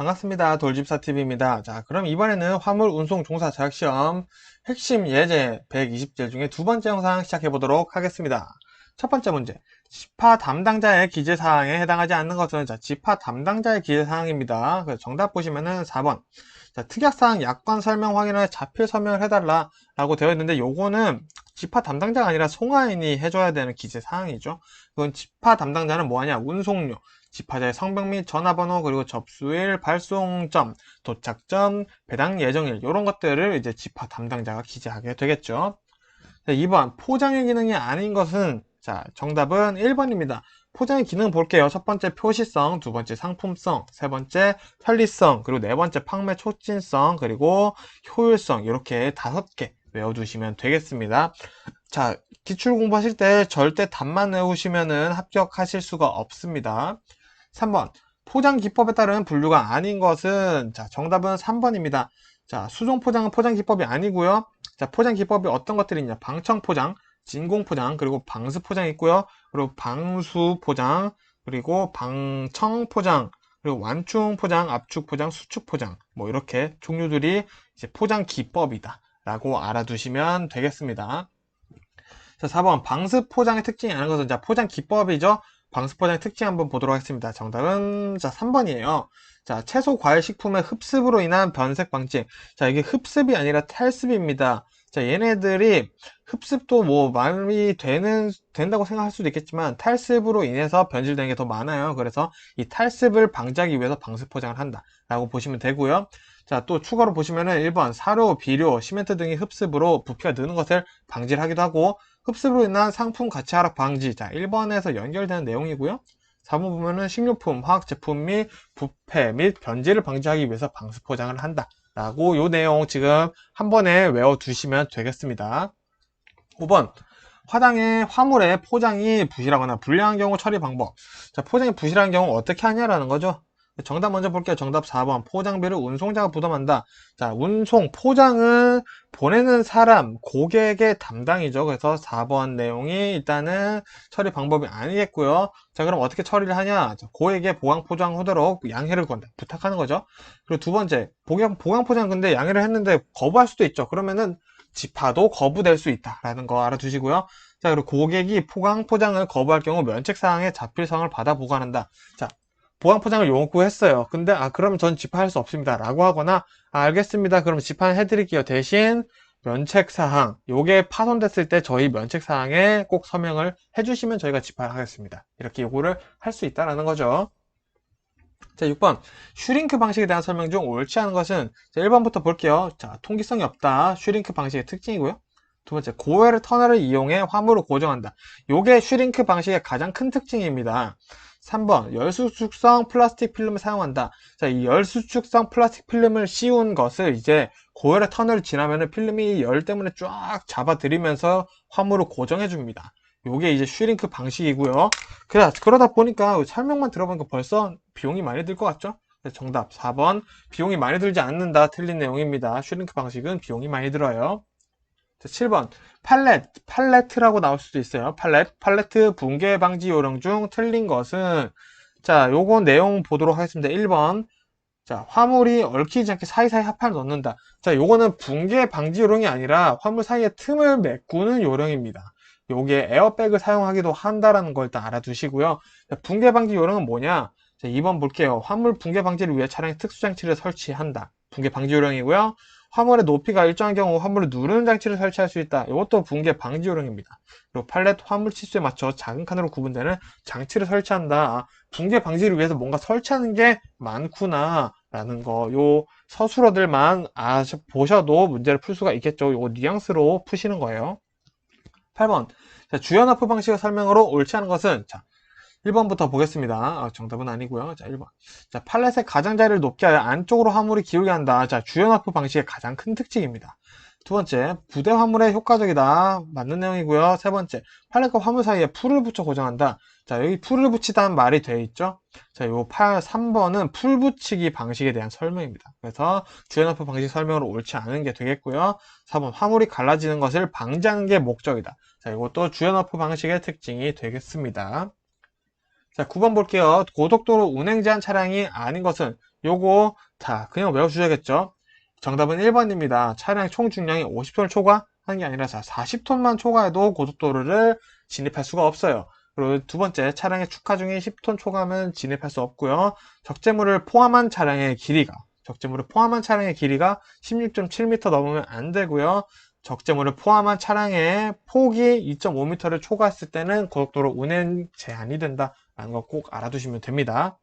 반갑습니다. 돌집사TV입니다. 자, 그럼 이번에는 화물 운송 종사 자격시험 핵심 예제 120제 중에 두 번째 영상 시작해 보도록 하겠습니다. 첫 번째 문제. 지파 담당자의 기재 사항에 해당하지 않는 것은 자, 지파 담당자의 기재 사항입니다. 그래서 정답 보시면은 4번. 자, 특약사항 약관 설명 확인을 자필 서명을 해달라 라고 되어 있는데 요거는 지파 담당자가 아니라 송하인이 해줘야 되는 기재 사항이죠. 그건 지파 담당자는 뭐하냐? 운송료. 지파자의 성명 및 전화번호 그리고 접수일, 발송점, 도착점, 배당 예정일 이런 것들을 이제 지파 담당자가 기재하게 되겠죠. 자, 2번 포장의 기능이 아닌 것은 자 정답은 1번입니다. 포장의 기능 볼게요. 첫 번째 표시성, 두 번째 상품성, 세 번째 편리성, 그리고 네 번째 판매 촉진성, 그리고 효율성 이렇게 다섯 개 외워두시면 되겠습니다. 자 기출 공부하실 때 절대 답만 외우시면은 합격하실 수가 없습니다. 3번. 포장 기법에 따른 분류가 아닌 것은, 자, 정답은 3번입니다. 자, 수종 포장은 포장 기법이 아니고요. 자, 포장 기법이 어떤 것들이 있냐? 방청 포장, 진공 포장, 그리고 방수 포장 있고요. 그리고 방수 포장, 그리고 방청 포장, 그리고 완충 포장, 압축 포장, 수축 포장. 뭐 이렇게 종류들이 이제 포장 기법이다. 라고 알아두시면 되겠습니다. 자, 4번. 방수 포장의 특징이 아닌 것은, 자, 포장 기법이죠. 방수포장의 특징 한번 보도록 하겠습니다. 정답은 자 3번이에요. 자 채소 과일 식품의 흡습으로 인한 변색 방지. 자 이게 흡습이 아니라 탈습입니다. 자 얘네들이 흡습도 뭐 말이 되는 된다고 생각할 수도 있겠지만 탈습으로 인해서 변질되는 게 더 많아요. 그래서 이 탈습을 방지하기 위해서 방수포장을 한다라고 보시면 되고요. 자, 또 추가로 보시면은 1번 사료, 비료, 시멘트 등의 흡습으로 부피가 느는 것을 방지를 하기도 하고 흡습으로 인한 상품 가치 하락 방지. 자, 1번에서 연결되는 내용이고요. 4번 보면은 식료품, 화학 제품 및 부패 및 변질을 방지하기 위해서 방수 포장을 한다. 라고 요 내용 지금 한 번에 외워 두시면 되겠습니다. 5번. 화당의 화물의 포장이 부실하거나 불량한 경우 처리 방법. 자, 포장이 부실한 경우 어떻게 하냐라는 거죠. 정답 먼저 볼게요. 정답 4번. 포장비를 운송자가 부담한다. 자, 운송, 포장은 보내는 사람, 고객의 담당이죠. 그래서 4번 내용이 일단은 처리 방법이 아니겠고요. 자, 그럼 어떻게 처리를 하냐? 자, 고객의 보강 포장하도록 양해를 건다. 부탁하는 거죠. 그리고 두 번째, 보강, 보강 포장 근데 양해를 했는데 거부할 수도 있죠. 그러면은 지파도 거부될 수 있다라는 거 알아두시고요. 자, 그리고 고객이 포강 포장을 거부할 경우 면책사항의 자필성을 받아 보관한다. 자, 보강 포장을 요구했어요. 근데 아 그럼 전 집합할 수 없습니다. 라고 하거나 아, 알겠습니다. 그럼 집합해 드릴게요. 대신 면책 사항 요게 파손됐을 때 저희 면책 사항에 꼭 서명을 해주시면 저희가 집합하겠습니다. 이렇게 요구를 할 수 있다라는 거죠. 자, 6번. 슈링크 방식에 대한 설명 중 옳지 않은 것은 자, 1번부터 볼게요. 자, 통기성이 없다. 슈링크 방식의 특징이고요. 두 번째, 고외를 터널을 이용해 화물을 고정한다. 요게 슈링크 방식의 가장 큰 특징입니다. 3번 열수축성 플라스틱 필름을 사용한다. 자, 이 열수축성 플라스틱 필름을 씌운 것을 이제 고열의 터널을 지나면 필름이 열 때문에 쫙 잡아들이면서 화물을 고정해 줍니다. 요게 이제 슈링크 방식이고요. 그래, 그러다 보니까 설명만 들어보니까 벌써 비용이 많이 들 것 같죠? 정답 4번 비용이 많이 들지 않는다 틀린 내용입니다. 슈링크 방식은 비용이 많이 들어요. 자, 7번 팔렛, 팔레트라고 나올 수도 있어요. 팔렛, 팔레트 붕괴 방지 요령 중 틀린 것은 자, 요거 내용 보도록 하겠습니다. 1번 자, 화물이 얽히지 않게 사이사이 합판을 넣는다. 자, 요거는 붕괴 방지 요령이 아니라 화물 사이에 틈을 메꾸는 요령입니다. 요게 에어백을 사용하기도 한다라는 걸 일단 알아두시고요. 자, 붕괴 방지 요령은 뭐냐? 자, 2번 볼게요. 화물 붕괴 방지를 위해 차량에 특수 장치를 설치한다. 붕괴 방지 요령이고요. 화물의 높이가 일정한 경우 화물을 누르는 장치를 설치할 수 있다. 이것도 붕괴 방지 요령입니다. 그리고 팔렛 화물 치수에 맞춰 작은 칸으로 구분되는 장치를 설치한다. 아, 붕괴 방지를 위해서 뭔가 설치하는 게 많구나. 라는 거, 요 서술어들만 아, 보셔도 문제를 풀 수가 있겠죠. 요 뉘앙스로 푸시는 거예요. 8번. 자, 주연 화프 방식의 설명으로 옳지 않은 것은, 자, 1번부터 보겠습니다. 아, 정답은 아니고요. 자, 1번. 자, 팔렛의 가장자리를 높게 하여 안쪽으로 화물이 기울게 한다. 자, 주연 화프 방식의 가장 큰 특징입니다. 두 번째, 부대 화물에 효과적이다. 맞는 내용이고요. 세 번째, 팔렛과 화물 사이에 풀을 붙여 고정한다. 자, 여기 풀을 붙이다는 말이 되어 있죠. 자, 요 8, 3번은 풀 붙이기 방식에 대한 설명입니다. 그래서 주연 화프 방식 설명으로 옳지 않은 게 되겠고요. 4번, 화물이 갈라지는 것을 방지하는 게 목적이다. 자, 이것도 주연 화프 방식의 특징이 되겠습니다. 자, 9번 볼게요. 고속도로 운행 제한 차량이 아닌 것은 요거 자 그냥 외워주셔야겠죠. 정답은 1번입니다. 차량 총 중량이 50톤을 초과하는 게 아니라 자 40톤만 초과해도 고속도로를 진입할 수가 없어요. 그리고 두 번째 차량의 축하 중에 10톤 초과하면 진입할 수 없고요. 적재물을 포함한 차량의 길이가 적재물을 포함한 차량의 길이가 16.7m 넘으면 안 되고요. 적재물을 포함한 차량의 폭이 2.5m를 초과했을 때는 고속도로 운행 제한이 된다 라는 거 꼭 알아두시면 됩니다.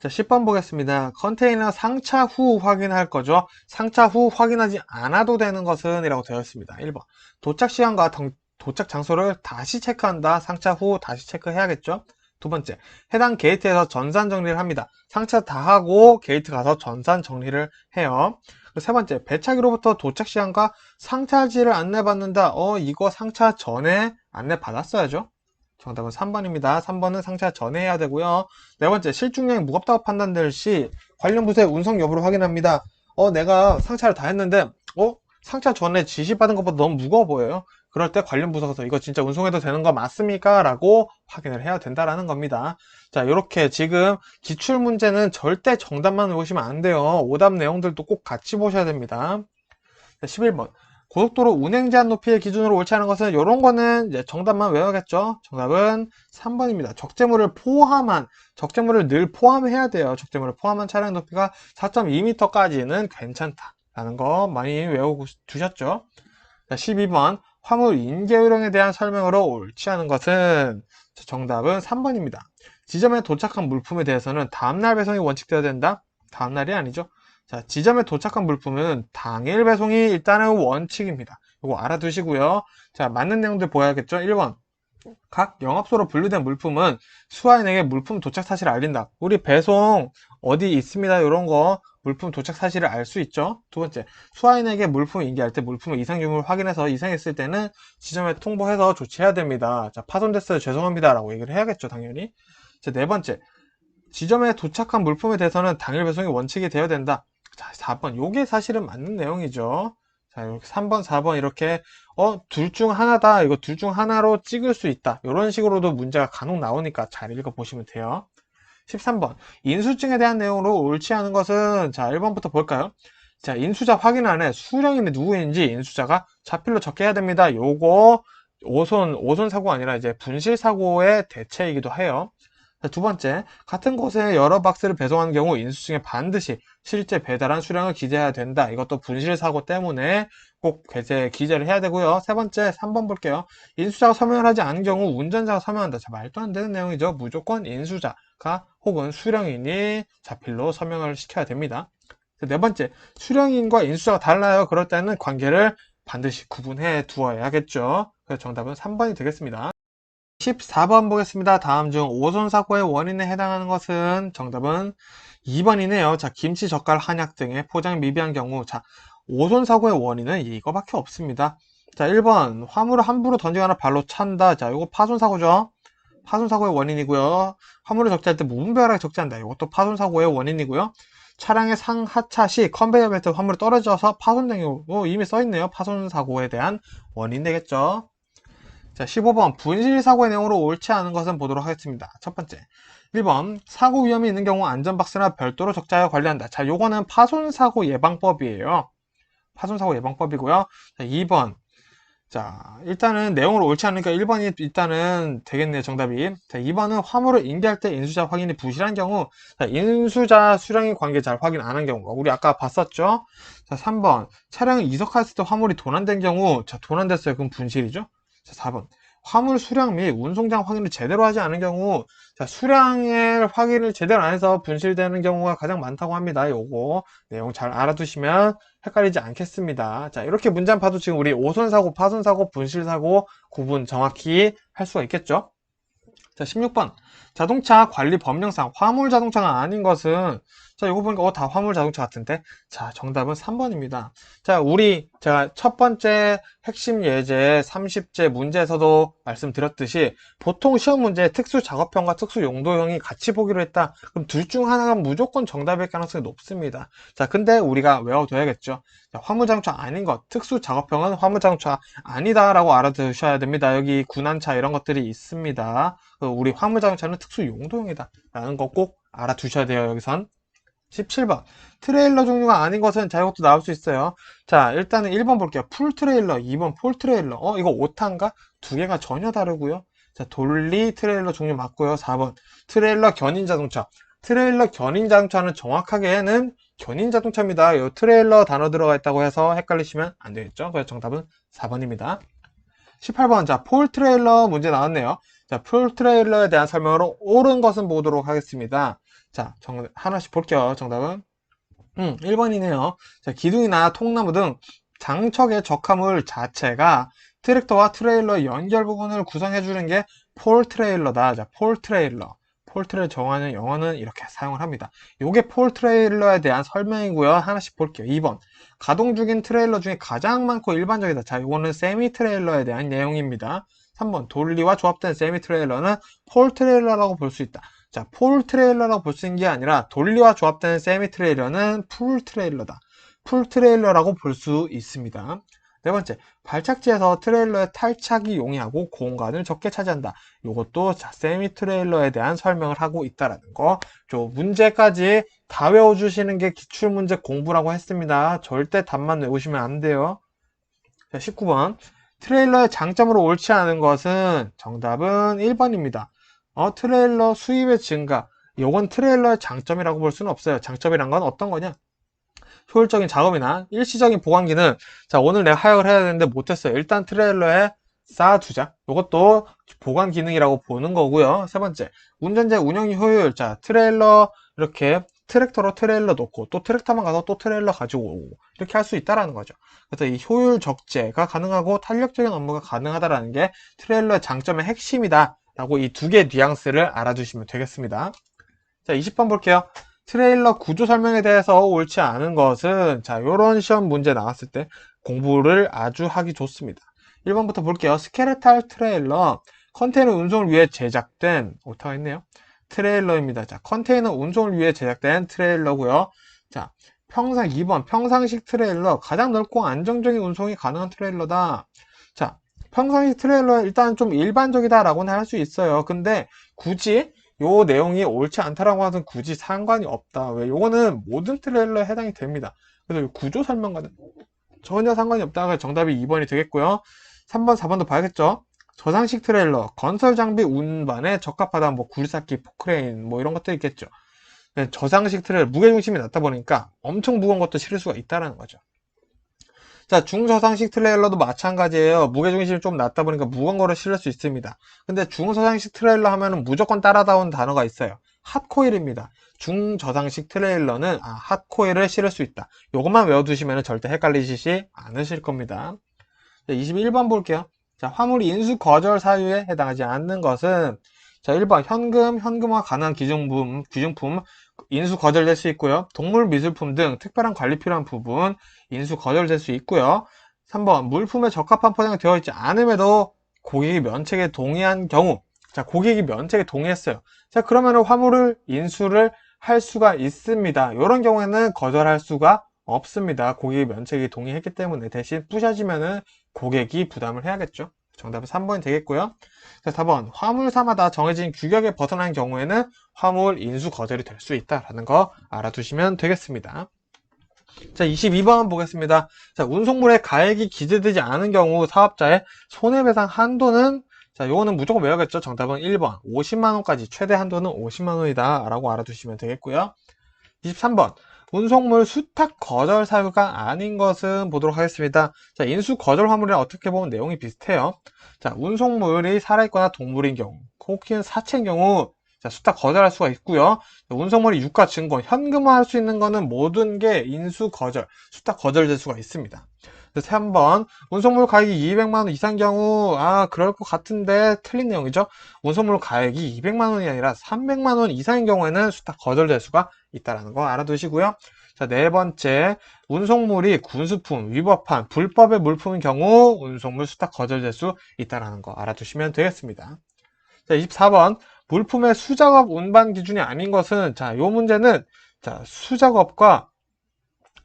자, 10번 보겠습니다. 컨테이너 상차 후 확인할 거죠. 상차 후 확인하지 않아도 되는 것은 이라고 되어 있습니다. 1번. 도착 시간과 덩- 도착 장소를 다시 체크한다. 상차 후 다시 체크해야겠죠. 두 번째. 해당 게이트에서 전산 정리를 합니다. 상차 다 하고 게이트 가서 전산 정리를 해요. 세 번째. 배차기로부터 도착 시간과 상차지를 안내받는다. 어, 이거 상차 전에 안내 받았어야죠. 정답은 3번입니다. 3번은 상차 전에 해야 되고요. 네 번째, 실중량이 무겁다고 판단될 시 관련 부서의 운송 여부를 확인합니다. 어, 내가 상차를 다 했는데, 어, 상차 전에 지시받은 것보다 너무 무거워 보여요. 그럴 때 관련 부서에서 이거 진짜 운송해도 되는 거 맞습니까? 라고 확인을 해야 된다라는 겁니다. 자, 이렇게 지금 기출 문제는 절대 정답만 외우시면 안 돼요. 오답 내용들도 꼭 같이 보셔야 됩니다. 자, 11번. 고속도로 운행 제한 높이의 기준으로 옳지 않은 것은 이런 거는 이제 정답만 외워야겠죠. 정답은 3번입니다. 적재물을 포함한 적재물을 늘 포함해야 돼요. 적재물을 포함한 차량 높이가 4.2m까지는 괜찮다라는 거 많이 외우고 두셨죠. 자, 12번 화물 인계 요령에 대한 설명으로 옳지 않은 것은 자, 정답은 3번입니다. 지점에 도착한 물품에 대해서는 다음날 배송이 원칙되어야 된다. 다음날이 아니죠. 자, 지점에 도착한 물품은 당일 배송이 일단은 원칙입니다. 이거 알아두시고요. 자, 맞는 내용들 보야겠죠? 1번. 각 영업소로 분류된 물품은 수화인에게 물품 도착 사실을 알린다. 우리 배송 어디 있습니다. 이런 거 물품 도착 사실을 알 수 있죠. 두 번째, 수화인에게 물품을 인계할 때 물품의 이상 유무를 확인해서 이상했을 때는 지점에 통보해서 조치해야 됩니다. 자, 파손됐어요. 죄송합니다. 라고 얘기를 해야겠죠. 당연히. 자, 네 번째, 지점에 도착한 물품에 대해서는 당일 배송이 원칙이 되어야 된다. 자, 4번. 요게 사실은 맞는 내용이죠. 자, 이렇게 3번, 4번 이렇게 어, 둘 중 하나다. 이거 둘 중 하나로 찍을 수 있다. 이런 식으로도 문제가 간혹 나오니까 잘 읽어 보시면 돼요. 13번. 인수증에 대한 내용으로 옳지 않은 것은 자, 1번부터 볼까요? 자, 인수자 확인 안에 수령인이 누구인지 인수자가 자필로 적게 해야 됩니다. 요거 오손 오손 사고가 아니라 이제 분실 사고의 대체이기도 해요. 자, 두 번째, 같은 곳에 여러 박스를 배송하는 경우 인수증에 반드시 실제 배달한 수량을 기재해야 된다. 이것도 분실 사고 때문에 꼭 기재, 기재를 해야 되고요. 세 번째, 3번 볼게요. 인수자가 서명을 하지 않은 경우 운전자가 서명한다. 자, 말도 안 되는 내용이죠. 무조건 인수자가 혹은 수령인이 자필로 서명을 시켜야 됩니다. 네 번째, 수령인과 인수자가 달라요. 그럴 때는 관계를 반드시 구분해 두어야겠죠. 그래서 정답은 3번이 되겠습니다. 14번 보겠습니다. 다음 중 오손 사고의 원인에 해당하는 것은 정답은 2번이네요. 자, 김치, 젓갈, 한약 등의 포장 미비한 경우. 자, 오손 사고의 원인은 이거밖에 없습니다. 자, 1번 화물을 함부로 던지거나 발로 찬다. 자, 이거 파손 사고죠. 파손 사고의 원인이고요. 화물을 적재할 때 무분별하게 적재한다. 이것도 파손 사고의 원인이고요. 차량의 상하차 시 컨베이어 벨트 화물이 떨어져서 파손된 경우 어, 이미 써있네요. 파손 사고에 대한 원인 되겠죠. 자, 15번 분실 사고의 내용으로 옳지 않은 것은 보도록 하겠습니다. 첫 번째. 1번 사고 위험이 있는 경우 안전박스나 별도로 적자하여 관리한다. 자, 요거는 파손 사고 예방법이에요. 파손 사고 예방법이고요. 자, 2번. 자, 일단은 내용으로 옳지 않으니까 1번이 일단은 되겠네요, 정답이. 자, 2번은 화물을 인계할 때 인수자 확인이 부실한 경우, 자, 인수자 수령인 관계 잘 확인 안 한 경우, 우리 아까 봤었죠? 자, 3번. 차량을 이석했을 때 화물이 도난된 경우, 자, 도난됐어요. 그럼 분실이죠? 자, 4번. 화물 수량 및 운송장 확인을 제대로 하지 않은 경우, 자, 수량의 확인을 제대로 안 해서 분실되는 경우가 가장 많다고 합니다. 요거 내용 잘 알아두시면 헷갈리지 않겠습니다. 자, 이렇게 문장 봐도 지금 우리 오손사고, 파손사고, 분실사고 구분 정확히 할 수가 있겠죠? 자, 16번. 자동차 관리 법령상 화물 자동차가 아닌 것은 자, 이거 보니까 어, 다 화물 자동차 같은데? 자, 정답은 3번입니다. 자, 우리 제가 첫 번째 핵심 예제 30제 문제에서도 말씀드렸듯이 보통 시험 문제 특수 작업형과 특수 용도형이 같이 보기로 했다. 그럼 둘 중 하나가 무조건 정답일 가능성이 높습니다. 자, 근데 우리가 외워둬야겠죠. 자, 화물 자동차 아닌 것, 특수 작업형은 화물 자동차 아니다라고 알아두셔야 됩니다. 여기 군안차 이런 것들이 있습니다. 우리 화물 자동차는 특수 용도형이다. 라는 거 꼭 알아두셔야 돼요, 여기선. 17번. 트레일러 종류가 아닌 것은 자, 이것도 나올 수 있어요. 자, 일단은 1번 볼게요. 풀 트레일러, 2번 폴 트레일러. 어, 이거 오탄가? 두 개가 전혀 다르고요. 자, 돌리 트레일러 종류 맞고요. 4번. 트레일러 견인 자동차. 트레일러 견인 자동차는 정확하게는 견인 자동차입니다. 요 트레일러 단어 들어가 있다고 해서 헷갈리시면 안 되겠죠? 그래서 정답은 4번입니다. 18번. 자, 폴 트레일러 문제 나왔네요. 자, 폴 트레일러에 대한 설명으로 옳은 것은 보도록 하겠습니다. 자, 정, 하나씩 볼게요. 정답은. 음, 1번이네요. 자, 기둥이나 통나무 등 장척의 적화물 자체가 트랙터와 트레일러 연결 부분을 구성해주는 게 폴 트레일러다. 자, 폴 트레일러. 폴 트레일러 정하는 영어는 이렇게 사용을 합니다. 요게 폴 트레일러에 대한 설명이고요. 하나씩 볼게요. 2번. 가동 중인 트레일러 중에 가장 많고 일반적이다. 자, 요거는 세미 트레일러에 대한 내용입니다. 3번. 돌리와 조합된 세미 트레일러는 폴 트레일러라고 볼 수 있다. 자, 폴 트레일러라고 볼 수 있는 게 아니라 돌리와 조합된 세미 트레일러는 풀 트레일러다. 풀 트레일러라고 볼 수 있습니다. 네 번째, 발착지에서 트레일러의 탈착이 용이하고 공간을 적게 차지한다. 이것도 자, 세미 트레일러에 대한 설명을 하고 있다라는 거. 저 문제까지 다 외워주시는 게 기출문제 공부라고 했습니다. 절대 답만 외우시면 안 돼요. 자, 19번. 트레일러의 장점으로 옳지 않은 것은 정답은 1번입니다. 어, 트레일러 수입의 증가. 요건 트레일러의 장점이라고 볼 수는 없어요. 장점이란 건 어떤 거냐? 효율적인 작업이나 일시적인 보관기는 자 오늘 내가 하역을 해야 되는데 못했어요. 일단 트레일러에 쌓아두자. 이것도 보관 기능이라고 보는 거고요. 세 번째, 운전자 운영 효율. 자 트레일러 이렇게 트랙터로 트레일러 놓고 또 트랙터만 가서 또 트레일러 가지고 오고 이렇게 할 수 있다라는 거죠. 그래서 이 효율 적재가 가능하고 탄력적인 업무가 가능하다라는 게 트레일러의 장점의 핵심이다. 라고 이 두 개의 뉘앙스를 알아두시면 되겠습니다. 자, 20번 볼게요. 트레일러 구조 설명에 대해서 옳지 않은 것은 자, 요런 시험 문제 나왔을 때 공부를 아주 하기 좋습니다. 1번부터 볼게요. 스케레탈 트레일러 컨테이너 운송을 위해 제작된 오타가 있네요. 트레일러입니다. 자, 컨테이너 운송을 위해 제작된 트레일러고요. 자, 평상 2번 평상식 트레일러 가장 넓고 안정적인 운송이 가능한 트레일러다. 자, 평상식 트레일러 일단 좀 일반적이다라고는 할 수 있어요. 근데 굳이 요 내용이 옳지 않다라고 하든 굳이 상관이 없다. 왜? 요거는 모든 트레일러에 해당이 됩니다. 그래서 구조 설명과는 전혀 상관이 없다. 그래서 정답이 2번이 되겠고요. 3번, 4번도 봐야겠죠? 저상식 트레일러, 건설 장비 운반에 적합하다. 뭐 굴삭기, 포크레인, 뭐 이런 것도 있겠죠. 그냥 저상식 트레일러, 무게중심이 낮다 보니까 엄청 무거운 것도 실을 수가 있다라는 거죠. 자, 중저상식 트레일러도 마찬가지예요. 무게중심이 좀 낮다 보니까 무거운 거를 실을 수 있습니다. 근데 중저상식 트레일러 하면은 무조건 따라다운 단어가 있어요. 핫코일입니다. 중저상식 트레일러는 아, 핫코일을 실을 수 있다. 요것만 외워두시면 절대 헷갈리시지 않으실 겁니다. 자, 21번 볼게요. 자, 화물이 인수 거절 사유에 해당하지 않는 것은 자, 1번 현금, 현금화 가능한 기증품, 기증품 인수 거절될 수 있고요. 동물 미술품 등 특별한 관리 필요한 부분 인수 거절될 수 있고요. 3번 물품에 적합한 포장이 되어 있지 않음에도 고객이 면책에 동의한 경우 자 고객이 면책에 동의했어요. 자 그러면 화물을 인수를 할 수가 있습니다. 이런 경우에는 거절할 수가 없습니다. 고객이 면책에 동의했기 때문에 대신 부셔지면은 고객이 부담을 해야겠죠. 정답은 3번이 되겠고요. 자, 4번. 화물사마다 정해진 규격에 벗어난 경우에는 화물 인수 거절이 될 수 있다라는 거 알아두시면 되겠습니다. 자, 22번 보겠습니다. 자, 운송물에 가액이 기재되지 않은 경우 사업자의 손해배상 한도는 자, 요거는 무조건 외워야겠죠. 정답은 1번. 50만 원까지 최대 한도는 50만 원이다. 라고 알아두시면 되겠고요. 23번. 운송물 수탁 거절 사유가 아닌 것은 보도록 하겠습니다. 자, 인수 거절 화물이랑 어떻게 보면 내용이 비슷해요. 자, 운송물이 살아있거나 동물인 경우, 혹은 사체인 경우, 자, 수탁 거절할 수가 있고요. 자, 운송물이 유가 증권, 현금화할 수 있는 거는 모든 게 인수 거절, 수탁 거절 될 수가 있습니다. 그래서 3번, 운송물 가액이 200만원 이상 경우, 아, 그럴 것 같은데, 틀린 내용이죠. 운송물 가액이 200만원이 아니라 300만원 이상인 경우에는 수탁 거절될 수가 있다는 거 알아두시고요. 자, 네 번째, 운송물이 군수품, 위법한, 불법의 물품인 경우, 운송물 수탁 거절될 수 있다는 거 알아두시면 되겠습니다. 자, 24번, 물품의 수작업 운반 기준이 아닌 것은, 자, 요 문제는, 자, 수작업과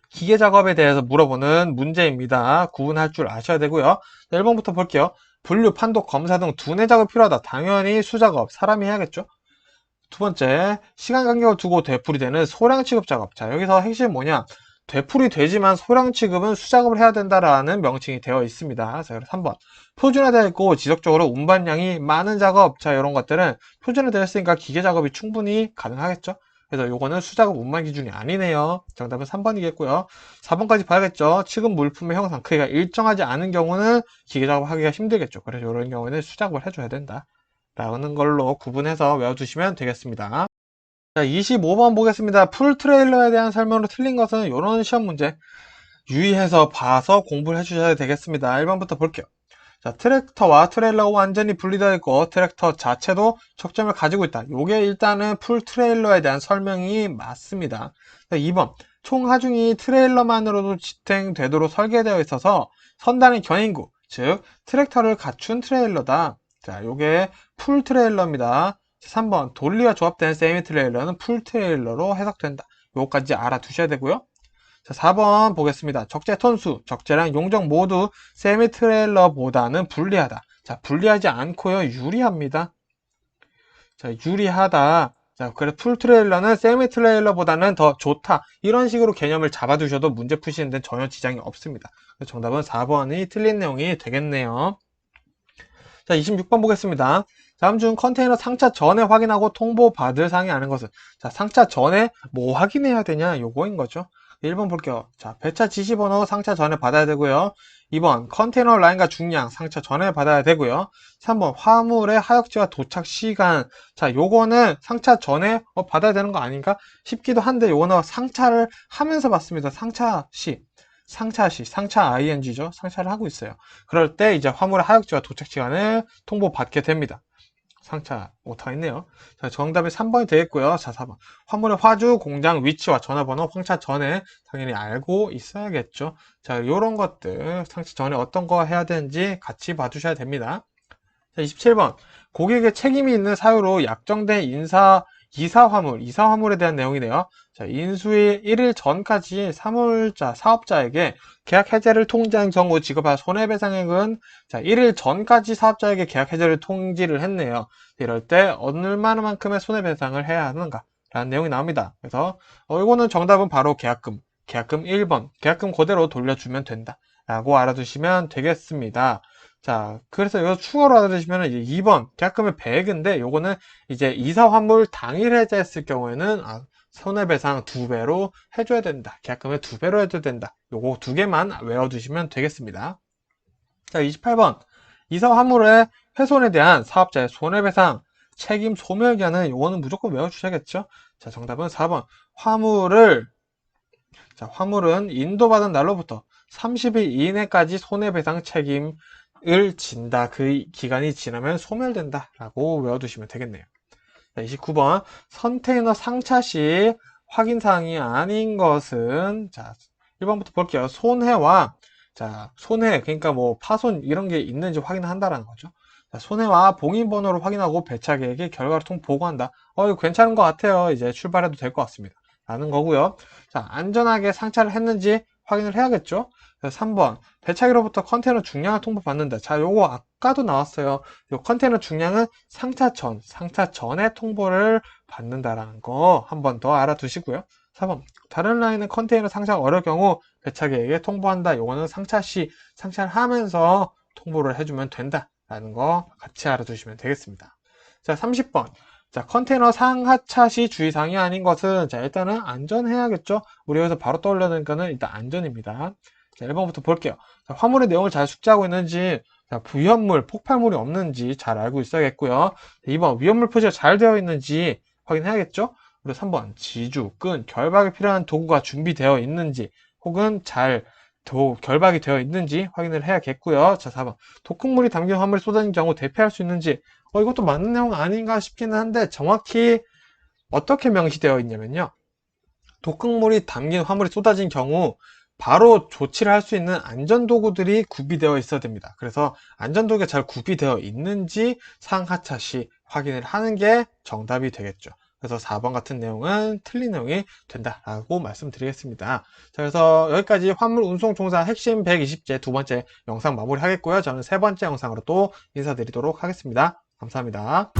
기계 작업에 대해서 물어보는 문제입니다. 구분할 줄 아셔야 되고요. 자, 1번부터 볼게요. 분류, 판독, 검사 등 두뇌 작업이 필요하다. 당연히 수작업, 사람이 해야겠죠? 두 번째, 시간 간격을 두고 되풀이 되는 소량 취급 작업. 자, 여기서 핵심이 뭐냐? 되풀이 되지만 소량 취급은 수작업을 해야 된다라는 명칭이 되어 있습니다. 자, 그래서 3번. 표준화되어 있고 지속적으로 운반량이 많은 작업. 자, 이런 것들은 표준화되어 있으니까 기계 작업이 충분히 가능하겠죠? 그래서 요거는 수작업 운반 기준이 아니네요. 정답은 3번이겠고요. 4번까지 봐야겠죠. 취급 물품의 형상 크기가 일정하지 않은 경우는 기계 작업하기가 힘들겠죠. 그래서 이런 경우에는 수작업을 해줘야 된다. 라는 걸로 구분해서 외워두시면 되겠습니다. 자, 25번 보겠습니다. 풀 트레일러에 대한 설명으로 틀린 것은 이런 시험 문제 유의해서 봐서 공부를 해주셔야 되겠습니다. 1번부터 볼게요. 자, 트랙터와 트레일러가 완전히 분리되어 있고 트랙터 자체도 적점을 가지고 있다. 요게 일단은 풀 트레일러에 대한 설명이 맞습니다. 자, 2번 총 하중이 트레일러만으로도 지탱되도록 설계되어 있어서 선단의 견인구, 즉 트랙터를 갖춘 트레일러다. 자, 요게 풀 트레일러입니다. 3번 돌리와 조합된 세미 트레일러는 풀 트레일러로 해석된다. 요거까지 알아두셔야 되고요. 자, 4번 보겠습니다. 적재 톤수, 적재랑 용적 모두 세미 트레일러보다는 불리하다. 자, 불리하지 않고요. 유리합니다. 자, 유리하다. 자, 그래서 풀 트레일러는 세미 트레일러보다는 더 좋다. 이런 식으로 개념을 잡아두셔도 문제 푸시는 데는 전혀 지장이 없습니다. 정답은 4번이 틀린 내용이 되겠네요. 자, 26번 보겠습니다. 다음 중 컨테이너 상차 전에 확인하고 통보받을 사항이 아닌 것은 자, 상차 전에 뭐 확인해야 되냐? 요거인 거죠. 1번 볼게요. 자, 배차 지시 번호 상차 전에 받아야 되고요. 2번 컨테이너 라인과 중량 상차 전에 받아야 되고요. 3번 화물의 하역지와 도착 시간. 자, 요거는 상차 전에 어, 받아야 되는 거 아닌가 싶기도 한데 요거는 상차를 하면서 받습니다. 상차 시. 상차 시, 상차 ing죠. 상차를 하고 있어요. 그럴 때 이제 화물의 하역지와 도착 시간을 통보 받게 됩니다. 상차 오타가 있네요. 자, 정답이 3번이 되겠고요. 자, 4번. 화물의 화주, 공장 위치와 전화번호 황차 전에 당연히 알고 있어야겠죠. 자, 요런 것들 상차 전에 어떤 거 해야 되는지 같이 봐주셔야 됩니다. 자, 27번. 고객의 책임이 있는 사유로 약정된 인사 이사 화물, 이사 화물에 대한 내용이네요. 자, 인수일 1일 전까지 사물자, 사업자에게 계약 해제를 통지한 경우 지급할 손해배상액은 자, 1일 전까지 사업자에게 계약 해제를 통지를 했네요. 이럴 때 얼마만큼의 손해배상을 해야 하는가? 라는 내용이 나옵니다. 그래서 어, 이거는 정답은 바로 계약금. 계약금 1번. 계약금 그대로 돌려주면 된다. 라고 알아두시면 되겠습니다. 자, 그래서 이거 추가로 알아두시면 이제 2번 계약금의 100인데 요거는 이제 이사 환물 당일 해제했을 경우에는 아, 손해배상 두 배로 해줘야 된다. 계약금의 두 배로 해줘야 된다. 요거 두 개만 외워두시면 되겠습니다. 자, 28번 이사 환물의 훼손에 대한 사업자의 손해배상 책임 소멸 기한은 요거는 무조건 외워주셔야겠죠. 자, 정답은 4번 화물을 자, 화물은 인도받은 날로부터 30일 이내까지 손해배상 책임 을 진다. 그 기간이 지나면 소멸된다. 라고 외워두시면 되겠네요. 자, 29번. 컨테이너 상차 시 확인사항이 아닌 것은, 자, 1번부터 볼게요. 손해와, 자, 손해, 그러니까 뭐 파손 이런 게 있는지 확인한다라는 거죠. 자, 손해와 봉인번호를 확인하고 배차계획의 결과를 통 보고한다. 어, 괜찮은 것 같아요. 이제 출발해도 될 것 같습니다. 라는 거고요. 자, 안전하게 상차를 했는지 확인을 해야겠죠. 3번 배차기로부터 컨테이너 중량을 통보받는다. 자, 요거 아까도 나왔어요. 요 컨테이너 중량은 상차 전, 상차 전에 통보를 받는다라는 거 한 번 더 알아두시고요. 4번 다른 라인은 컨테이너 상차가 어려울 경우 배차기에게 통보한다. 요거는 상차 시 상차를 하면서 통보를 해주면 된다라는 거 같이 알아두시면 되겠습니다. 자, 30번 자, 컨테이너 상하차 시 주의사항이 아닌 것은 자, 일단은 안전해야겠죠. 우리 여기서 바로 떠올려는 거는 일단 안전입니다. 자, 1번부터 볼게요. 자, 화물의 내용을 잘 숙지하고 있는지, 자, 부연물, 폭발물이 없는지 잘 알고 있어야겠고요. 2번, 위험물 표시가 잘 되어 있는지 확인해야겠죠? 그리고 3번, 지주, 끈, 결박이 필요한 도구가 준비되어 있는지, 혹은 잘 도, 결박이 되어 있는지 확인을 해야겠고요. 자, 4번, 독극물이 담긴 화물이 쏟아진 경우 대피할 수 있는지, 어, 이것도 맞는 내용 아닌가 싶기는 한데, 정확히 어떻게 명시되어 있냐면요. 독극물이 담긴 화물이 쏟아진 경우, 바로 조치를 할 수 있는 안전도구들이 구비되어 있어야 됩니다. 그래서 안전도구가 잘 구비되어 있는지 상하차 시 확인을 하는 게 정답이 되겠죠. 그래서 4번 같은 내용은 틀린 내용이 된다라고 말씀드리겠습니다. 자, 그래서 여기까지 화물 운송 종사 핵심 120제 두 번째 영상 마무리 하겠고요. 저는 세 번째 영상으로 또 인사드리도록 하겠습니다. 감사합니다.